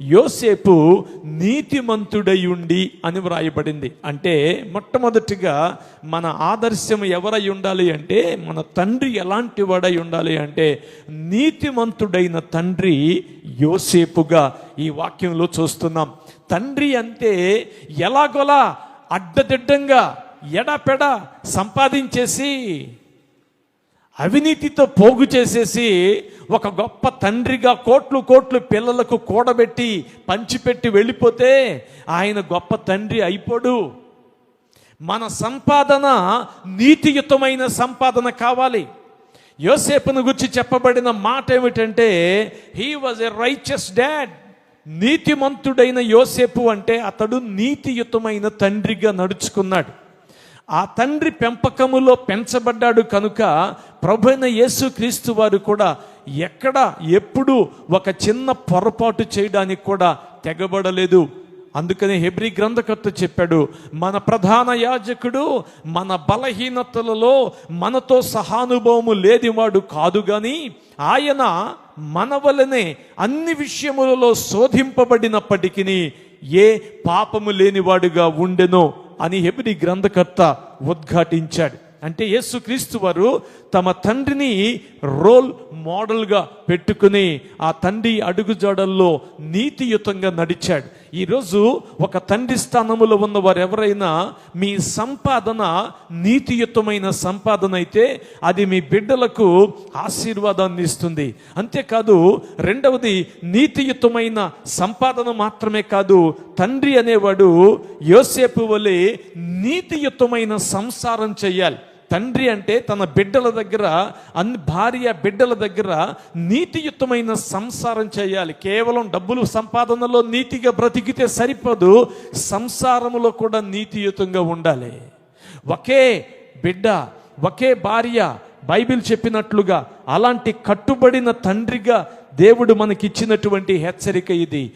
యోసేపు నీతిమంతుడై ఉండి అని వ్రాయబడింది. అంటే మొట్టమొదటిగా మన ఆదర్శం ఎవరై ఉండాలి అంటే మన తండ్రి ఎలాంటి వాడై ఉండాలి అంటే నీతిమంతుడైన తండ్రి యోసేపుగా ఈ వాక్యంలో చూస్తున్నాం. తండ్రి అంటే ఎలాగోలా అడ్డదిడ్డంగా ఎడపెడ సంపాదించేసి అవినీతితో పోగు చేసేసి ఒక గొప్ప తండ్రిగా కోట్లు కోట్లు పిల్లలకు కూడబెట్టి పంచిపెట్టి వెళ్ళిపోతే ఆయన గొప్ప తండ్రి అయిపోడు. మన సంపాదన నీతియుతమైన సంపాదన కావాలి. యోసేపును గురించి చెప్పబడిన మాట ఏమిటంటే he was a righteous dad నీతిమంతుడైన యోసేపు అంటే అతడు నీతియుతమైన తండ్రిగా నడుచుకున్నాడు. ఆ తండ్రి పెంపకములో పెంచబడ్డాడు కనుక ప్రభైన యేసు క్రీస్తు వారు కూడా ఎక్కడ ఎప్పుడు ఒక చిన్న పొరపాటు చేయడానికి కూడా తెగబడలేదు. అందుకనే హెబ్రి గ్రంథకర్త చెప్పాడు మన ప్రధాన యాజకుడు మన బలహీనతలలో మనతో సహానుభవము లేనివాడు కాదు గాని ఆయన మన వలనే అన్ని విషయములలో శోధింపబడినప్పటికీ ఏ పాపము లేనివాడుగా ఉండెనో అని హెబ్రి గ్రంథకర్త ఉద్ఘాటించాడు. అంటే యేసుక్రీస్తు వారు తమ తండ్రిని రోల్ మోడల్గా పెట్టుకుని ఆ తండ్రి అడుగుజాడల్లో నీతియుతంగా నడిచాడు. ఈరోజు ఒక తండ్రి స్థానములో ఉన్న వారు ఎవరైనా మీ సంపాదన నీతియుతమైన సంపాదన అయితే అది మీ బిడ్డలకు ఆశీర్వాదాన్ని ఇస్తుంది. అంతేకాదు రెండవది నీతియుతమైన సంపాదన మాత్రమే కాదు తండ్రి అనేవాడు యోసేపు వలె నీతియుతమైన సంసారం చెయ్యాలి తండ్రి అంటే తన బిడ్డల దగ్గర అన్ని భార్య బిడ్డల దగ్గర నీతియుతమైన సంసారం చేయాలి. కేవలం డబ్బులు సంపాదనలో నీతిగా బ్రతికితే సరిపోదు సంసారములో కూడా నీతియుతంగా ఉండాలి. ఒకే బిడ్డ ఒకే భార్య బైబిల్ చెప్పినట్లుగా అలాంటి కట్టుబడిన తండ్రిగా దేవుడు మనకిచ్చినటువంటి హెచ్చరిక ఇది.